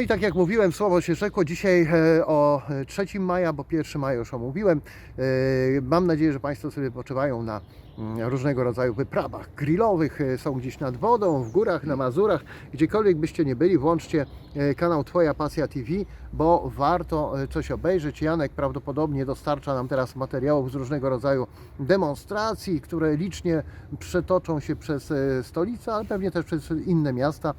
No i tak jak mówiłem, słowo się rzekło dzisiaj e, o e, 3 maja, bo 1 maja już omówiłem. E, Mam nadzieję, że Państwo sobie poczywają na różnego rodzaju wyprawach grillowych, e, są gdzieś nad wodą, w górach, na Mazurach, gdziekolwiek byście nie byli, włączcie e, kanał Twoja Pasja TV, bo warto e, coś obejrzeć. Janek prawdopodobnie dostarcza nam teraz materiałów z różnego rodzaju demonstracji, które licznie przetoczą się przez stolicę, ale pewnie też przez inne miasta.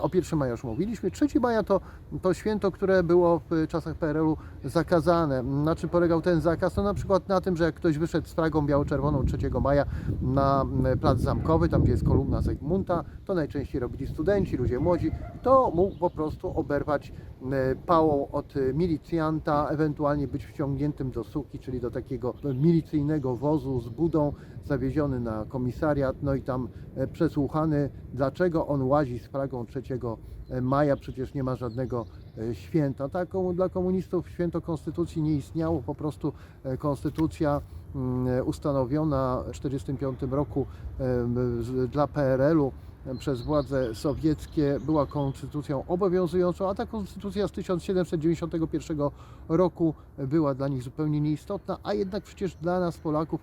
O 1 maja już mówiliśmy. 3 maja to, to święto, które było w czasach PRL-u zakazane. Na czym polegał ten zakaz? No na przykład na tym, że jak ktoś wyszedł z flagą biało-czerwoną 3 maja na mm, plac zamkowy, tam gdzie jest kolumna Zygmunta, to najczęściej robili studenci, ludzie młodzi, to mógł po prostu oberwać e, pałą od e, milicjanta, ewentualnie być wciągniętym do suki, czyli do takiego milicyjnego wozu z budą, zawieziony na komisariat, no i tam e, przesłuchany, dlaczego on łazi z flagą 3 maja, przecież nie ma żadnego e, święta. Taką dla komunistów święto konstytucji nie istniało, po prostu e, konstytucja ustanowiona w 1945 roku dla PRL-u przez władze sowieckie była konstytucją obowiązującą, a ta konstytucja z 1791 roku była dla nich zupełnie nieistotna, a jednak przecież dla nas Polaków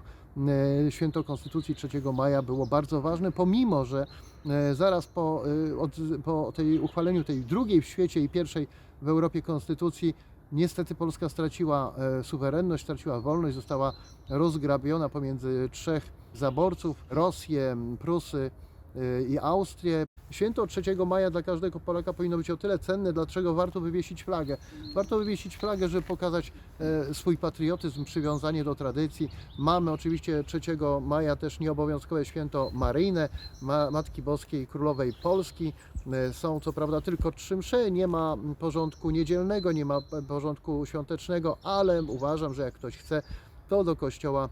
e, święto Konstytucji 3 maja było bardzo ważne, pomimo że e, zaraz po, e, od, po tej uchwaleniu tej drugiej w świecie i pierwszej w Europie Konstytucji niestety Polska straciła e, suwerenność, straciła wolność, została rozgrabiona pomiędzy trzech zaborców, Rosję, Prusy e, i Austrię. Święto 3 maja dla każdego Polaka powinno być o tyle cenne, dlaczego warto wywiesić flagę. Warto wywiesić flagę, żeby pokazać e, swój patriotyzm, przywiązanie do tradycji. Mamy oczywiście 3 maja też nieobowiązkowe święto maryjne Ma Matki Boskiej Królowej Polski. E, Są co prawda tylko trzy msze, nie ma porządku niedzielnego, nie ma e, porządku świątecznego, ale uważam, że jak ktoś chce, to do kościoła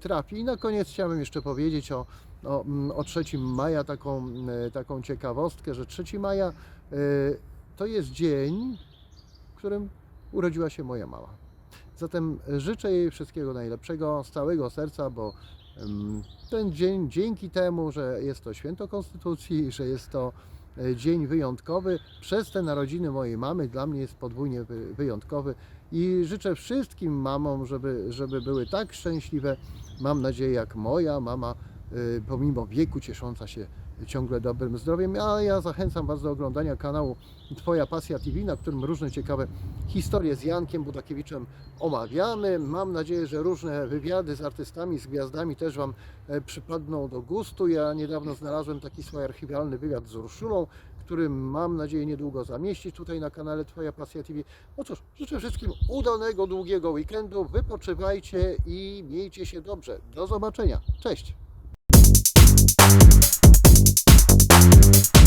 trafi. I na koniec chciałbym jeszcze powiedzieć o, o, mm, o 3 maja taką, e, taką ciekawostkę, że 3 maja e, to jest dzień, w którym urodziła się moja mama. Zatem życzę jej wszystkiego najlepszego z całego serca, bo em, ten dzień, dzięki temu, że jest to święto Konstytucji, że jest to e, dzień wyjątkowy, przez te narodziny mojej mamy dla mnie jest podwójnie wy- wyjątkowy. I życzę wszystkim mamom, żeby, żeby były tak szczęśliwe, mam nadzieję jak moja mama, e, pomimo wieku ciesząca się ciągle dobrym zdrowiem, a ja zachęcam Was do oglądania kanału Twoja Pasja TV, na którym różne ciekawe historie z Jankiem Budakiewiczem omawiamy. Mam nadzieję, że różne wywiady z artystami, z gwiazdami też Wam e, przypadną do gustu. Ja niedawno znalazłem taki swój archiwalny wywiad z Urszulą, który mam nadzieję niedługo zamieścić tutaj na kanale Twoja Pasja TV. No cóż, życzę wszystkim udanego, długiego weekendu. Wypoczywajcie i miejcie się dobrze. Do zobaczenia. Cześć! Música